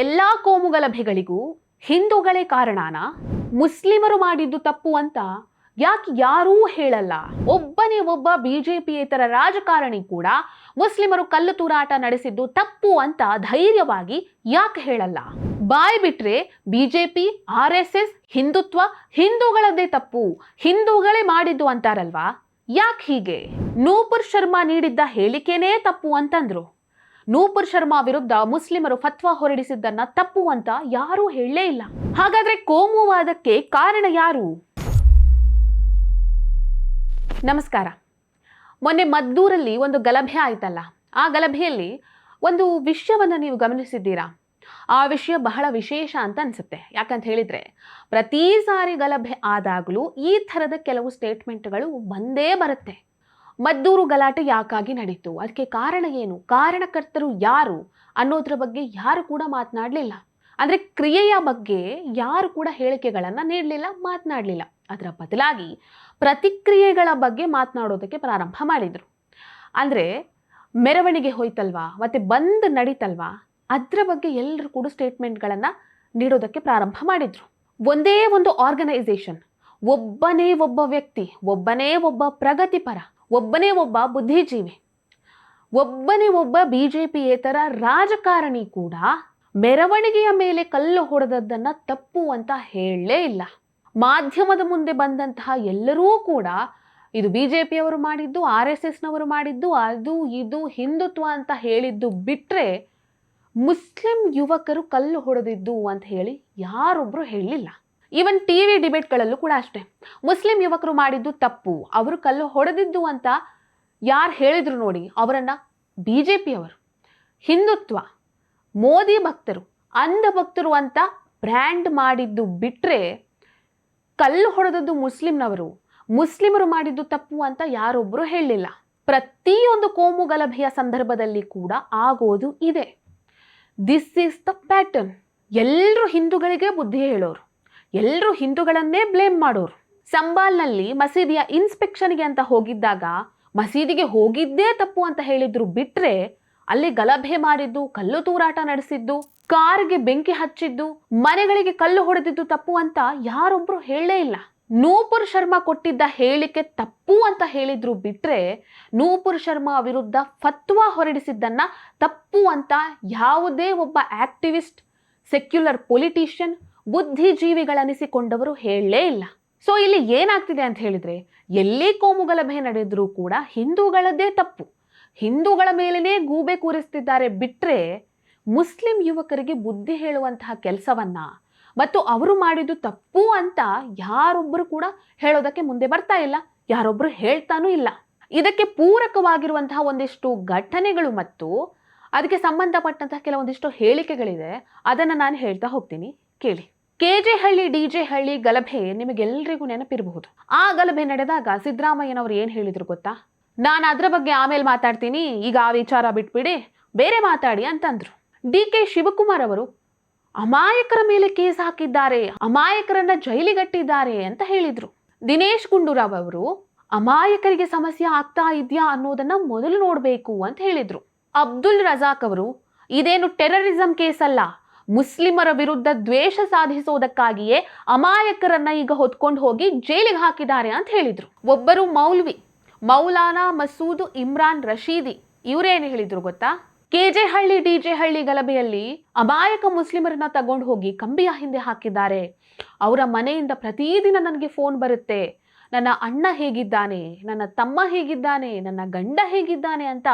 ಎಲ್ಲ ಕೋಮುಗಲಭೆಗಳಿಗೂ ಹಿಂದೂಗಳೇ ಕಾರಣನ? ಮುಸ್ಲಿಮರು ಮಾಡಿದ್ದು ತಪ್ಪು ಅಂತ ಯಾಕೆ ಯಾರೂ ಹೇಳಲ್ಲ? ಒಬ್ಬನೇ ಒಬ್ಬ ಬಿಜೆಪಿಯೇತರ ರಾಜಕಾರಣಿ ಕೂಡ ಮುಸ್ಲಿಮರು ಕಲ್ಲು ತೂರಾಟ ನಡೆಸಿದ್ದು ತಪ್ಪು ಅಂತ ಧೈರ್ಯವಾಗಿ ಯಾಕೆ ಹೇಳಲ್ಲ? ಬಾಯ್ ಬಿಟ್ರೆ BJP, R S S, Hindutva ಹಿಂದೂಗಳದ್ದೇ ತಪ್ಪು. ಹಿಂದೂಗಳೇ ಮಾಡಿದ್ದು ಅಂತಾರಲ್ವಾ? ಯಾಕೆ ಹೀಗೆ? ನೂಪುರ್ ಶರ್ಮಾ ನೀಡಿದ್ದ ಹೇಳಿಕೆನೇ ತಪ್ಪು ಅಂತಂದ್ರು. ನೂಪುರ್ ಶರ್ಮಾ ವಿರುದ್ಧ ಮುಸ್ಲಿಮರು ಫತ್ವಾ ಹೊರಡಿಸಿದ್ದನ್ನ ತಪ್ಪು ಅಂತ ಯಾರೂ ಹೇಳಲೇ ಇಲ್ಲ. ಹಾಗಾದ್ರೆ ಕೋಮುವಾದಕ್ಕೆ ಕಾರಣ ಯಾರು? ನಮಸ್ಕಾರ. ಮೊನ್ನೆ ಮದ್ದೂರಲ್ಲಿ ಒಂದು ಗಲಭೆ ಆಯ್ತಲ್ಲ. ಆ ಗಲಭೆಯಲ್ಲಿ ಒಂದು ವಿಷಯವನ್ನು ನೀವು ಗಮನಿಸಿದ್ದೀರಾ? ಆ ವಿಷಯ ಬಹಳ ವಿಶೇಷ ಅಂತ ಅನ್ಸುತ್ತೆ. ಯಾಕಂತ ಹೇಳಿದ್ರೆ, ಪ್ರತಿ ಸಾರಿ ಗಲಭೆ ಆದಾಗಲೂ ಈ ಥರದ ಕೆಲವು ಸ್ಟೇಟ್ಮೆಂಟ್ಗಳು ಬಂದೇ ಬರುತ್ತೆ. ಮದ್ದೂರು ಗಲಾಟೆ ಯಾಕಾಗಿ ನಡೀತು? ಅದಕ್ಕೆ ಕಾರಣ ಏನು? ಕಾರಣಕರ್ತರು ಯಾರು ಅನ್ನೋದ್ರ ಬಗ್ಗೆ ಯಾರು ಕೂಡ ಮಾತನಾಡಲಿಲ್ಲ. ಅಂದರೆ ಕ್ರಿಯೆಯ ಬಗ್ಗೆ ಯಾರು ಕೂಡ ಹೇಳಿಕೆಗಳನ್ನು ನೀಡಲಿಲ್ಲ, ಮಾತನಾಡಲಿಲ್ಲ. ಅದರ ಬದಲಾಗಿ ಪ್ರತಿಕ್ರಿಯೆಗಳ ಬಗ್ಗೆ ಮಾತನಾಡೋದಕ್ಕೆ ಪ್ರಾರಂಭ ಮಾಡಿದರು. ಅಂದರೆ ಮೆರವಣಿಗೆ ಹೋಯ್ತಲ್ವಾ? ಮತ್ತು ಬಂದ್ ನಡೀತಲ್ವಾ? ಅದರ ಬಗ್ಗೆ ಎಲ್ಲರೂ ಕೂಡ ಸ್ಟೇಟ್ಮೆಂಟ್ಗಳನ್ನು ನೀಡೋದಕ್ಕೆ ಪ್ರಾರಂಭ ಮಾಡಿದರು. ಒಂದೇ ಒಂದು ಆರ್ಗನೈಸೇಷನ್. ಒಬ್ಬನೇ ಒಬ್ಬ ವ್ಯಕ್ತಿ, ಒಬ್ಬನೇ ಒಬ್ಬ ಪ್ರಗತಿಪರ. ಒಬ್ಬನೇ ಒಬ್ಬ ಬುದ್ಧಿಜೀವಿ. ಒಬ್ಬನೇ ಒಬ್ಬ ಬಿ ಜೆ ಪಿಯೇತರ ರಾಜಕಾರಣಿ ಕೂಡ ಮೆರವಣಿಗೆಯ ಮೇಲೆ ಕಲ್ಲು ಹೊಡೆದದ್ದನ್ನು ತಪ್ಪು ಅಂತ ಹೇಳಲೇ ಇಲ್ಲ. ಮಾಧ್ಯಮದ ಮುಂದೆ ಬಂದಂತಹ ಎಲ್ಲರೂ ಕೂಡ ಇದು ಬಿ ಜೆ ಪಿಯವರು ಮಾಡಿದ್ದು, ಆರ್ ಎಸ್ ಎಸ್ನವರು ಮಾಡಿದ್ದು, ಅದು ಇದು ಹಿಂದುತ್ವ ಅಂತ ಹೇಳಿದ್ದು ಬಿಟ್ಟರೆ ಮುಸ್ಲಿಂ ಯುವಕರು ಕಲ್ಲು ಹೊಡೆದಿದ್ದು ಅಂತ ಹೇಳಿ ಯಾರೊಬ್ಬರು ಹೇಳಲಿಲ್ಲ. ಈವನ್ ಟಿ ವಿ ಡಿಬೇಟ್ಗಳಲ್ಲೂ ಕೂಡ ಅಷ್ಟೇ. ಮುಸ್ಲಿಂ ಯುವಕರು ಮಾಡಿದ್ದು ತಪ್ಪು. ಅವರು ಕಲ್ಲು ಹೊಡೆದಿದ್ದು ಅಂತ ಯಾರು ಹೇಳಿದ್ರು ನೋಡಿ, ಅವರನ್ನು ಬಿ ಜೆ ಪಿಯವರು ಹಿಂದುತ್ವ, ಮೋದಿ ಭಕ್ತರು, ಅಂಧ ಭಕ್ತರು ಅಂತ ಬ್ರ್ಯಾಂಡ್ ಮಾಡಿದ್ದು ಬಿಟ್ಟರೆ ಕಲ್ಲು ಹೊಡೆದದ್ದು ಮುಸ್ಲಿಂನವರು. ಮುಸ್ಲಿಮರು ಮಾಡಿದ್ದು ತಪ್ಪು ಅಂತ ಯಾರೊಬ್ಬರು ಹೇಳಲಿಲ್ಲ. ಪ್ರತಿಯೊಂದು ಕೋಮು ಗಲಭೆಯ ಸಂದರ್ಭದಲ್ಲಿ ಕೂಡ ಆಗೋದು ಇದೆ. ದಿಸ್ ಈಸ್ ದ ಪ್ಯಾಟರ್ನ್ ಎಲ್ಲರೂ ಹಿಂದೂಗಳಿಗೆ ಬುದ್ಧಿ ಹೇಳೋರು. ಎಲ್ಲರೂ ಹಿಂದೂಗಳನ್ನೇ ಬ್ಲೇಮ್ ಮಾಡೋರು. ಸಂಬಾಲ್ನಲ್ಲಿ ಮಸೀದಿಯ ಇನ್ಸ್ಪೆಕ್ಷನ್ಗೆ ಅಂತ ಹೋಗಿದ್ದಾಗ ಮಸೀದಿಗೆ ಹೋಗಿದ್ದೇ ತಪ್ಪು ಅಂತ ಹೇಳಿದ್ರು ಬಿಟ್ರೆ ಅಲ್ಲಿ ಗಲಭೆ ಮಾಡಿದ್ದು, ಕಲ್ಲು ತೂರಾಟ ನಡೆಸಿದ್ದು, ಕಾರ್ಗೆ ಬೆಂಕಿ ಹಚ್ಚಿದ್ದು, ಮನೆಗಳಿಗೆ ಕಲ್ಲು ಹೊಡೆದಿದ್ದು ತಪ್ಪು ಅಂತ ಯಾರೊಬ್ರು ಹೇಳಲೇ ಇಲ್ಲ. ನೂಪುರ್ ಶರ್ಮಾ ಕೊಟ್ಟಿದ್ದ ಹೇಳಿಕೆ ತಪ್ಪು ಅಂತ ಹೇಳಿದ್ರು ಬಿಟ್ರೆ ನೂಪುರ್ ಶರ್ಮಾ ವಿರುದ್ಧ ಫತ್ವಾ ಹೊರಡಿಸಿದ್ದನ್ನ ತಪ್ಪು ಅಂತ ಯಾವುದೇ ಒಬ್ಬ ಆಕ್ಟಿವಿಸ್ಟ್ ಸೆಕ್ಯುಲರ್ ಪೊಲಿಟಿಷಿಯನ್ ಬುದ್ಧಿಜೀವಿಗಳನಿಸಿಕೊಂಡವರು ಹೇಳಲೇ ಇಲ್ಲ. ಸೊ ಇಲ್ಲಿ ಏನಾಗ್ತಿದೆ ಅಂತ ಹೇಳಿದ್ರೆ, ಎಲ್ಲಿ ಕೋಮುಗಲಭೆ ನಡೆದರೂ ಕೂಡ ಹಿಂದೂಗಳದ್ದೇ ತಪ್ಪು. ಹಿಂದೂಗಳ ಮೇಲೇನೇ ಗೂಬೆ ಕೂರಿಸ್ತಿದ್ದಾರೆ ಬಿಟ್ಟರೆ ಮುಸ್ಲಿಂ ಯುವಕರಿಗೆ ಬುದ್ಧಿ ಹೇಳುವಂತಹ ಕೆಲಸವನ್ನ ಮತ್ತು ಅವರು ಮಾಡಿದ್ದು ತಪ್ಪು ಅಂತ ಯಾರೊಬ್ಬರು ಕೂಡ ಹೇಳೋದಕ್ಕೆ ಮುಂದೆ ಬರ್ತಾ ಇಲ್ಲ. ಯಾರೊಬ್ಬರು ಹೇಳ್ತಾನೂ ಇಲ್ಲ. ಇದಕ್ಕೆ ಪೂರಕವಾಗಿರುವಂತಹ ಒಂದಿಷ್ಟು ಘಟನೆಗಳು ಮತ್ತು ಅದಕ್ಕೆ ಸಂಬಂಧಪಟ್ಟಂತಹ ಕೆಲವೊಂದಿಷ್ಟು ಹೇಳಿಕೆಗಳಿದೆ. ಅದನ್ನು ನಾನು ಹೇಳ್ತಾ ಹೋಗ್ತೀನಿ. ಕೇಳಿ. ಕೆ ಜೆ ಹಳ್ಳಿ ಡಿಜೆ ಹಳ್ಳಿ ಗಲಭೆ ನಿಮಗೆಲ್ಲರಿಗೂ ನೆನಪಿರಬಹುದು. ಆ ಗಲಭೆ ನಡೆದಾಗ ಸಿದ್ದರಾಮಯ್ಯನವರು ಏನು ಹೇಳಿದ್ರು ಗೊತ್ತಾ? ನಾನು ಅದರ ಬಗ್ಗೆ ಆಮೇಲೆ ಮಾತಾಡ್ತೀನಿ, ಈಗ ಆ ವಿಚಾರ ಬಿಟ್ಬಿಡಿ, ಬೇರೆ ಮಾತಾಡಿ ಅಂತಂದ್ರು. ಡಿ ಕೆ ಶಿವಕುಮಾರ್ ಅವರು, ಅಮಾಯಕರ ಮೇಲೆ ಕೇಸ್ ಹಾಕಿದ್ದಾರೆ, ಅಮಾಯಕರನ್ನ ಜೈಲಿಗಟ್ಟಿದ್ದಾರೆ ಅಂತ ಹೇಳಿದ್ರು. ದಿನೇಶ್ ಗುಂಡೂರಾವ್ ಅವರು, ಅಮಾಯಕರಿಗೆ ಸಮಸ್ಯೆ ಆಗ್ತಾ ಇದೆಯಾ ಅನ್ನೋದನ್ನ ಮೊದಲು ನೋಡಬೇಕು ಅಂತ ಹೇಳಿದ್ರು. ಅಬ್ದುಲ್ ರಜಾಕ್ ಅವರು, ಇದೇನು ಟೆರರಿಸಂ ಕೇಸ್ ಅಲ್ಲ ಮುಸ್ಲಿಮರ ವಿರುದ್ಧ ದ್ವೇಷ ಸಾಧಿಸೋದಕ್ಕಾಗಿಯೇ ಅಮಾಯಕರನ್ನ ಈಗ ಹೊತ್ಕೊಂಡು ಹೋಗಿ ಜೈಲಿಗೆ ಹಾಕಿದ್ದಾರೆ ಅಂತ ಹೇಳಿದ್ರು. ಒಬ್ಬರು ಮೌಲ್ವಿ, ಮೌಲಾನಾ ಮಸೂದ್ ಇಮ್ರಾನ್ ರಶೀದಿ, ಇವರೇನು ಹೇಳಿದ್ರು ಗೊತ್ತಾ? ಕೆಜೆ ಹಳ್ಳಿ ಡಿಜೆ ಹಳ್ಳಿ ಗಲಭೆಯಲ್ಲಿ ಅಮಾಯಕ ಮುಸ್ಲಿಮರನ್ನ ತಗೊಂಡು ಹೋಗಿ ಕಂಬಿಯ ಹಿಂದೆ ಹಾಕಿದ್ದಾರೆ. ಅವರ ಮನೆಯಿಂದ ಪ್ರತಿದಿನ ನನಗೆ ಫೋನ್ ಬರುತ್ತೆ. ನನ್ನ ಅಣ್ಣ ಹೇಗಿದ್ದಾನೆ? ನನ್ನ ತಮ್ಮ ಹೇಗಿದ್ದಾನೆ? ನನ್ನ ಗಂಡ ಹೇಗಿದ್ದಾನೆ ಅಂತ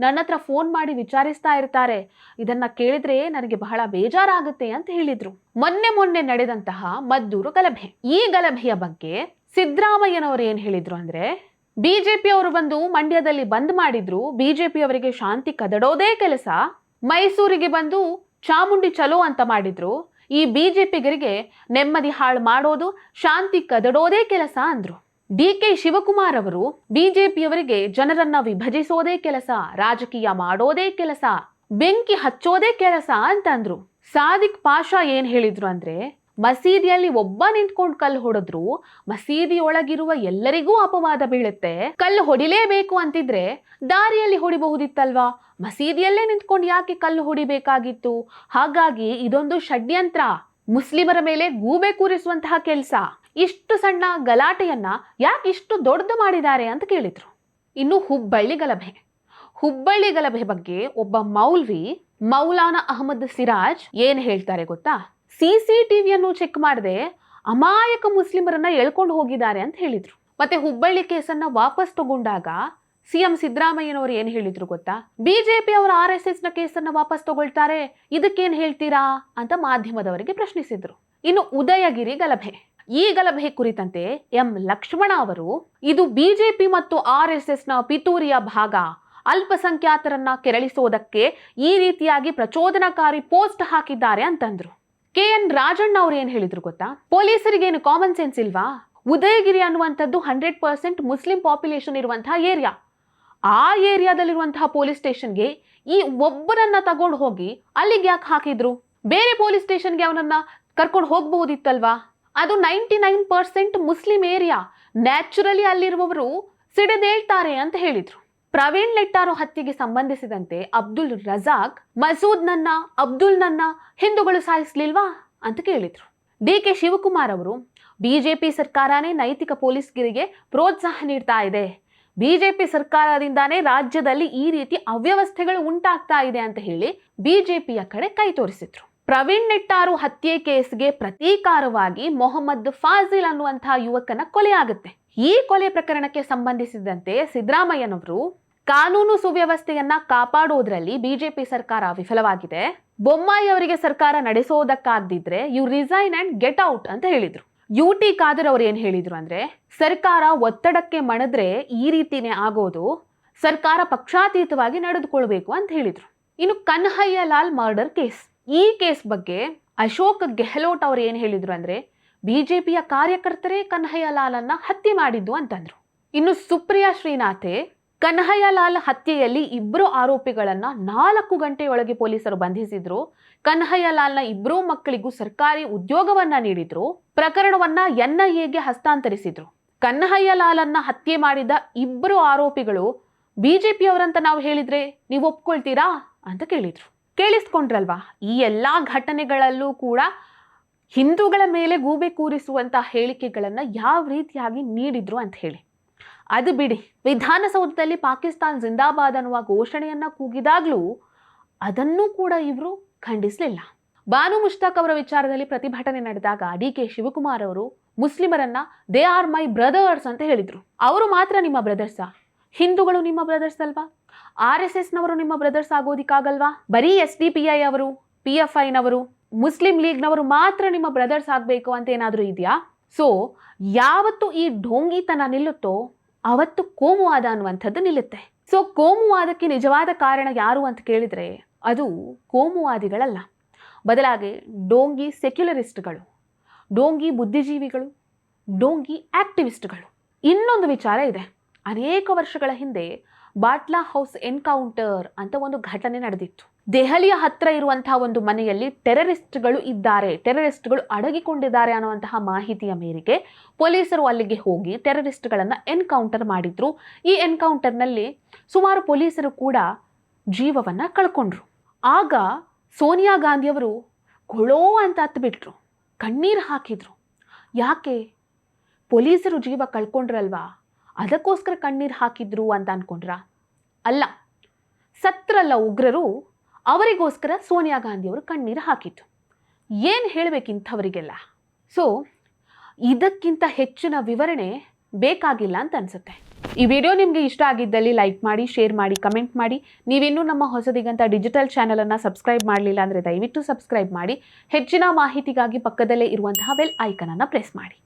ನನ್ನ ಹತ್ರ ಫೋನ್ ಮಾಡಿ ವಿಚಾರಿಸ್ತಾ ಇರ್ತಾರೆ. ಇದನ್ನ ಕೇಳಿದ್ರೆ ನನಗೆ ಬಹಳ ಬೇಜಾರಾಗುತ್ತೆ ಅಂತ ಹೇಳಿದ್ರು. ಮೊನ್ನೆ ಮೊನ್ನೆ ನಡೆದಂತಹ ಮದ್ದೂರು ಗಲಭೆ. ಈ ಗಲಭೆಯ ಬಗ್ಗೆ ಸಿದ್ದರಾಮಯ್ಯನವರು ಏನು ಹೇಳಿದ್ರು ಅಂದ್ರೆ ಬಿಜೆಪಿ ಅವರು ಬಂದು ಮಂಡ್ಯದಲ್ಲಿ ಬಂದ್ ಮಾಡಿದ್ರು. ಬಿಜೆಪಿ ಅವರಿಗೆ ಶಾಂತಿ ಕದಡೋದೇ ಕೆಲಸ. ಮೈಸೂರಿಗೆ ಬಂದು ಚಾಮುಂಡಿ ಚಲೋ ಅಂತ ಮಾಡಿದ್ರು. ಈ ಬಿಜೆಪಿಗರಿಗೆ ನೆಮ್ಮದಿ ಹಾಳು ಮಾಡೋದು, ಶಾಂತಿ ಕದಡೋದೇ ಕೆಲಸ ಅಂದ್ರು. ಡಿ ಕೆ ಶಿವಕುಮಾರ್ ಅವರು ಬಿಜೆಪಿಯವರಿಗೆ ಜನರನ್ನ ವಿಭಜಿಸೋದೇ ಕೆಲಸ, ರಾಜಕೀಯ ಮಾಡೋದೇ ಕೆಲಸ, ಬೆಂಕಿ ಹಚ್ಚೋದೇ ಕೆಲಸ ಅಂತಂದ್ರು. ಸಾದಿಕ್ ಪಾಷಾ ಏನ್ ಹೇಳಿದ್ರು ಅಂದ್ರೆ ಮಸೀದಿಯಲ್ಲಿ ಒಬ್ಬ ನಿಂತ್ಕೊಂಡು ಕಲ್ಲು ಹೊಡೆದ್ರು ಮಸೀದಿ ಒಳಗಿರುವ ಎಲ್ಲರಿಗೂ ಅಪವಾದ ಬೀಳುತ್ತೆ. ಕಲ್ಲು ಹೊಡಿಲೇಬೇಕು ಅಂತಿದ್ರೆ ದಾರಿಯಲ್ಲಿ ಹೊಡಿಬಹುದಿತ್ತಲ್ವಾ? ಮಸೀದಿಯಲ್ಲೇ ನಿಂತ್ಕೊಂಡು ಯಾಕೆ ಕಲ್ಲು ಹೊಡಿಬೇಕಾಗಿತ್ತು? ಹಾಗಾಗಿ ಇದೊಂದು ಷಡ್ಯಂತ್ರ. ಮುಸ್ಲಿಮರ ಮೇಲೆ ಗೂಬೆ ಕೂರಿಸುವಂತಹ ಕೆಲಸ. ಇಷ್ಟು ಸಣ್ಣ ಗಲಾಟೆಯನ್ನ ಯಾಕೆ ಇಷ್ಟು ದೊಡ್ಡದು ಮಾಡಿದ್ದಾರೆ ಅಂತ ಕೇಳಿದ್ರು. ಇನ್ನು ಹುಬ್ಬಳ್ಳಿ ಗಲಭೆ. ಹುಬ್ಬಳ್ಳಿ ಗಲಭೆ ಬಗ್ಗೆ ಒಬ್ಬ ಮೌಲ್ವಿ, ಮೌಲಾನಾ ಅಹಮದ್ ಸಿರಾಜ್ ಏನ್ ಹೇಳ್ತಾರೆ ಗೊತ್ತಾ? ಸಿ ಸಿ ಟಿವಿಯನ್ನು ಚೆಕ್ ಮಾಡದೆ ಅಮಾಯಕ ಮುಸ್ಲಿಮರನ್ನ ಎಳ್ಕೊಂಡು ಹೋಗಿದ್ದಾರೆ ಅಂತ ಹೇಳಿದ್ರು. ಮತ್ತೆ ಹುಬ್ಬಳ್ಳಿ ಕೇಸನ್ನ ವಾಪಸ್ ತಗೊಂಡಾಗ ಸಿಎಂ ಸಿದ್ದರಾಮಯ್ಯನವರು ಏನು ಹೇಳಿದ್ರು ಗೊತ್ತಾ? ಬಿಜೆಪಿ ಅವರ ಆರ್ ಎಸ್ ಎಸ್ನ ಕೇಸನ್ನ ವಾಪಸ್ ತಗೊಳ್ತಾರೆ, ಇದಕ್ಕೇನ್ ಹೇಳ್ತೀರಾ ಅಂತ ಮಾಧ್ಯಮದವರಿಗೆ ಪ್ರಶ್ನಿಸಿದ್ರು. ಇನ್ನು ಉದಯಗಿರಿ ಗಲಭೆ. ಈ ಗಲಭೆ ಕುರಿತಂತೆ ಎಂ ಲಕ್ಷ್ಮಣ ಅವರು, ಇದು ಬಿಜೆಪಿ ಮತ್ತು ಆರ್ ಎಸ್ ಎಸ್ನ ಪಿತೂರಿಯ ಭಾಗ, ಅಲ್ಪಸಂಖ್ಯಾತರನ್ನ ಕೆರಳಿಸೋದಕ್ಕೆ ಈ ರೀತಿಯಾಗಿ ಪ್ರಚೋದನಕಾರಿ ಪೋಸ್ಟ್ ಹಾಕಿದ್ದಾರೆ ಅಂತಂದ್ರು. ಕೆ ಎನ್ ರಾಜಣ್ಣ ಅವ್ರು ಏನು ಹೇಳಿದ್ರು ಗೊತ್ತಾ? ಪೊಲೀಸರಿಗೆ ಏನು ಕಾಮನ್ ಸೆನ್ಸ್ ಇಲ್ವಾ? ಉದಯಗಿರಿ ಅನ್ನುವಂಥದ್ದು ಹಂಡ್ರೆಡ್ ಪರ್ಸೆಂಟ್ ಮುಸ್ಲಿಂ ಪಾಪ್ಯುಲೇಷನ್ ಇರುವಂತಹ ಏರಿಯಾ ಆ ಏರಿಯಾದಲ್ಲಿರುವಂತಹ ಪೊಲೀಸ್ ಸ್ಟೇಷನ್ಗೆ ಈ ಒಬ್ಬರನ್ನ ತಗೊಂಡು ಹೋಗಿ ಅಲ್ಲಿಗೆ ಯಾಕೆ ಹಾಕಿದ್ರು? ಬೇರೆ ಪೊಲೀಸ್ ಸ್ಟೇಷನ್ಗೆ ಅವನನ್ನ ಕರ್ಕೊಂಡು ಹೋಗ್ಬಹುದಿತ್ತಲ್ವಾ? ಅದು ninety nine percent Muslim area naturally ಅಲ್ಲಿರುವವರು ಸಿಡಿದೇಳ್ತಾರೆ ಅಂತ ಹೇಳಿದ್ರು. ಪ್ರವೀಣ್ ಲೆಟ್ಟಾರು ಹತ್ಯೆಗೆ ಸಂಬಂಧಿಸಿದಂತೆ ಅಬ್ದುಲ್ ರಜಾಕ್, ಮಸೂದ್ ನನ್ನ, ಅಬ್ದುಲ್ ನನ್ನ ಹಿಂದೂಗಳು ಸಾಯಿಸ್ಲಿಲ್ವಾ ಅಂತ ಕೇಳಿದ್ರು. ಡಿ ಕೆ ಶಿವಕುಮಾರ್ ಅವರು ಬಿಜೆಪಿ ಸರ್ಕಾರನೇ ನೈತಿಕ ಪೊಲೀಸ್ಗಿರಿಗೆ ಪ್ರೋತ್ಸಾಹ ನೀಡ್ತಾ ಇದೆ. ಬಿಜೆಪಿ ಸರ್ಕಾರದಿಂದಾನೇ ರಾಜ್ಯದಲ್ಲಿ ಈ ರೀತಿ ಅವ್ಯವಸ್ಥೆಗಳು ಉಂಟಾಗ್ತಾ ಇದೆ ಅಂತ ಹೇಳಿ ಬಿಜೆಪಿಯ ಕಡೆ ಕೈ ತೋರಿಸಿದ್ರು. ಪ್ರವೀಣ್ ನೆಟ್ಟಾರು ಹತ್ಯೆ ಕೇಸ್ಗೆ ಪ್ರತೀಕಾರವಾಗಿ ಮೊಹಮ್ಮದ್ ಫಾಜಿಲ್ ಅನ್ನುವಂತಹ ಯುವಕನ ಕೊಲೆ ಆಗುತ್ತೆ. ಈ ಕೊಲೆ ಪ್ರಕರಣಕ್ಕೆ ಸಂಬಂಧಿಸಿದಂತೆ ಸಿದ್ದರಾಮಯ್ಯನವರು ಕಾನೂನು ಸುವ್ಯವಸ್ಥೆಯನ್ನ ಕಾಪಾಡುವುದರಲ್ಲಿ ಬಿಜೆಪಿ ಸರ್ಕಾರ ವಿಫಲವಾಗಿದೆ. ಬೊಮ್ಮಾಯಿ ಅವರಿಗೆ ಸರ್ಕಾರ ನಡೆಸೋದಕ್ಕಾದಿದ್ರೆ you resign and get out ಅಂತ ಹೇಳಿದ್ರು. ಯು ಟಿ ಖಾದರ್ ಅವ್ರು ಏನ್ ಹೇಳಿದ್ರು ಅಂದ್ರೆ, ಸರ್ಕಾರ ಒತ್ತಡಕ್ಕೆ ಮಣಿದ್ರೆ ಈ ರೀತಿನೇ ಆಗೋದು, ಸರ್ಕಾರ ಪಕ್ಷಾತೀತವಾಗಿ ನಡೆದುಕೊಳ್ಬೇಕು ಅಂತ ಹೇಳಿದ್ರು. ಇನ್ನು ಕನ್ಹಯ್ಯ ಲಾಲ್ ಮರ್ಡರ್ ಕೇಸ್, ಈ ಕೇಸ್ ಬಗ್ಗೆ ಅಶೋಕ್ ಗೆಹ್ಲೋಟ್ ಅವ್ರು ಏನ್ ಹೇಳಿದ್ರು ಅಂದ್ರೆ, ಬಿಜೆಪಿಯ ಕಾರ್ಯಕರ್ತರೇ ಕನ್ಹಯ್ಯ ಲಾಲನ್ನ ಹತ್ಯೆ ಮಾಡಿದ್ದು ಅಂತಂದ್ರು. ಇನ್ನು ಸುಪ್ರಿಯಾ ಶ್ರೀನಾಥೆ ಕನ್ಹಯ್ಯ ಲಾಲ್ ಹತ್ಯೆಯಲ್ಲಿ ಇಬ್ಬರು ಆರೋಪಿಗಳನ್ನು ನಾಲ್ಕು ಗಂಟೆಯೊಳಗೆ ಪೊಲೀಸರು ಬಂಧಿಸಿದ್ರು. ಕನ್ಹಯ್ಯಲಾಲ್ನ ಇಬ್ಬರೂ ಮಕ್ಕಳಿಗೂ ಸರ್ಕಾರಿ ಉದ್ಯೋಗವನ್ನ ನೀಡಿದ್ರು. ಪ್ರಕರಣವನ್ನ ಎನ್ಐಎಗೆ ಹಸ್ತಾಂತರಿಸಿದ್ರು. ಕನ್ಹಯ್ಯಲಾಲನ್ನ ಹತ್ಯೆ ಮಾಡಿದ ಇಬ್ಬರು ಆರೋಪಿಗಳು, ಬಿಜೆಪಿಯವರಂತ ನಾವು ಹೇಳಿದ್ರೆ ನೀವು ಒಪ್ಕೊಳ್ತೀರಾ ಅಂತ ಕೇಳಿದ್ರು. ಕೇಳಿಸ್ಕೊಂಡ್ರಲ್ವಾ? ಈ ಎಲ್ಲಾ ಘಟನೆಗಳಲ್ಲೂ ಕೂಡ ಹಿಂದೂಗಳ ಮೇಲೆ ಗೂಬೆ ಕೂರಿಸುವಂತಹ ಹೇಳಿಕೆಗಳನ್ನು ಯಾವ ರೀತಿಯಾಗಿ ನೀಡಿದ್ರು ಅಂತ ಹೇಳಿ. ಅದು ಬಿಡಿ. ವಿಧಾನಸೌಧದಲ್ಲಿ ಪಾಕಿಸ್ತಾನ್ ಜಿಂದಾಬಾದ್ ಅನ್ನುವ ಘೋಷಣೆಯನ್ನು ಕೂಗಿದಾಗಲೂ ಅದನ್ನು ಕೂಡ ಇವರು ಖಂಡಿಸಲಿಲ್ಲ. ಬಾನು ಮುಷ್ತಾಕ್ ಅವರ ವಿಚಾರದಲ್ಲಿ ಪ್ರತಿಭಟನೆ ನಡೆದಾಗ ಡಿ ಕೆ ಶಿವಕುಮಾರ್ ಅವರು ಮುಸ್ಲಿಮರನ್ನ ದೇ ಆರ್ ಮೈ ಬ್ರದರ್ಸ್ ಅಂತ ಹೇಳಿದರು. ಅವರು ಮಾತ್ರ ನಿಮ್ಮ ಬ್ರದರ್ಸಾ ಹಿಂದೂಗಳು ನಿಮ್ಮ ಬ್ರದರ್ಸ್ ಅಲ್ವಾ? ಆರ್ ಎಸ್ ಎಸ್ನವರು ನಿಮ್ಮ ಬ್ರದರ್ಸ್ ಆಗೋದಿಕ್ಕಾಗಲ್ವಾ? ಬರೀ ಎಸ್ ಡಿ ಪಿ ಐ ಅವರು, ಪಿ ಎಫ್ ಐನವರು, ಮುಸ್ಲಿಂ ಲೀಗ್ನವರು ಮಾತ್ರ ನಿಮ್ಮ ಬ್ರದರ್ಸ್ ಆಗಬೇಕು ಅಂತ ಏನಾದರೂ ಇದೆಯಾ? ಸೊ ಯಾವತ್ತು ಈ ಢೋಂಗಿತನ ನಿಲ್ಲುತ್ತೋ ಅವತ್ತು ಕೋಮುವಾದ ಅನ್ನುವಂಥದ್ದು ನಿಲ್ಲುತ್ತೆ. ಸೊ ಕೋಮುವಾದಕ್ಕೆ ನಿಜವಾದ ಕಾರಣ ಯಾರು ಅಂತ ಕೇಳಿದರೆ ಅದು ಕೋಮುವಾದಿಗಳಲ್ಲ. ಬದಲಾಗಿ ಡೋಂಗಿ ಸೆಕ್ಯುಲರಿಸ್ಟ್ಗಳು, ಡೋಂಗಿ ಬುದ್ಧಿಜೀವಿಗಳು, ಡೋಂಗಿ ಆಕ್ಟಿವಿಸ್ಟ್ಗಳು. ಇನ್ನೊಂದು ವಿಚಾರ ಇದೆ. ಅನೇಕ ವರ್ಷಗಳ ಹಿಂದೆ ಬಾಟ್ಲಾ ಹೌಸ್ ಎನ್ಕೌಂಟರ್ ಅಂತ ಒಂದು ಘಟನೆ ನಡೆದಿತ್ತು. ದೆಹಲಿಯ ಹತ್ತಿರ ಇರುವಂತಹ ಒಂದು ಮನೆಯಲ್ಲಿ ಟೆರರಿಸ್ಟ್ಗಳು ಇದ್ದಾರೆ. ಟೆರರಿಸ್ಟ್ಗಳು ಅಡಗಿಕೊಂಡಿದ್ದಾರೆ ಅನ್ನುವಂತಹ ಮಾಹಿತಿಯ ಮೇರೆಗೆ ಪೊಲೀಸರು ಅಲ್ಲಿಗೆ ಹೋಗಿ ಟೆರರಿಸ್ಟ್ಗಳನ್ನು ಎನ್ಕೌಂಟರ್ ಮಾಡಿದ್ರು. ಈ ಎನ್ಕೌಂಟರ್ನಲ್ಲಿ ಸುಮಾರು ಪೊಲೀಸರು ಕೂಡ ಜೀವವನ್ನು ಕಳ್ಕೊಂಡ್ರು. ಆಗ ಸೋನಿಯಾ ಗಾಂಧಿಯವರು ಕೊಳೋ ಅಂತ ಹತ್ಬಿಟ್ರು ಕಣ್ಣೀರು ಹಾಕಿದ್ರು. ಯಾಕೆ? ಪೊಲೀಸರು ಜೀವ ಕಳ್ಕೊಂಡ್ರಲ್ವಾ? ಅದಕ್ಕೋಸ್ಕರ ಕಣ್ಣೀರು ಹಾಕಿದ್ರು ಅಂತ ಅನ್ಕೊಂಡ್ರ? ಅಲ್ಲ, ಸತ್ರಲ್ಲ ಉಗ್ರರು ಅವರಿಗೋಸ್ಕರ ಸೋನಿಯಾ ಗಾಂಧಿಯವರು ಕಣ್ಣೀರು ಹಾಕಿತ್ತು ಏನು ಹೇಳಬೇಕು ಇಂಥವರಿಗೆಲ್ಲ ಸೊ ಇದಕ್ಕಿಂತ ಹೆಚ್ಚಿನ ವಿವರಣೆ ಬೇಕಾಗಿಲ್ಲ ಅಂತ ಅನಿಸುತ್ತೆ. ಈ ವಿಡಿಯೋ ನಿಮಗೆ ಇಷ್ಟ ಆಗಿದ್ದಲ್ಲಿ ಲೈಕ್ ಮಾಡಿ, ಶೇರ್ ಮಾಡಿ, ಕಮೆಂಟ್ ಮಾಡಿ. ನೀವಿನ್ನೂ ನಮ್ಮ ಹೊಸದಿಗಂತ ಡಿಜಿಟಲ್ ಚಾನಲನ್ನು ಸಬ್ಸ್ಕ್ರೈಬ್ ಮಾಡಲಿಲ್ಲ ಅಂದರೆ ದಯವಿಟ್ಟು ಸಬ್ಸ್ಕ್ರೈಬ್ ಮಾಡಿ. ಹೆಚ್ಚಿನ ಮಾಹಿತಿಗಾಗಿ ಪಕ್ಕದಲ್ಲೇ ಇರುವಂತಹ ಬೆಲ್ ಐಕನನ್ನು ಪ್ರೆಸ್ ಮಾಡಿ.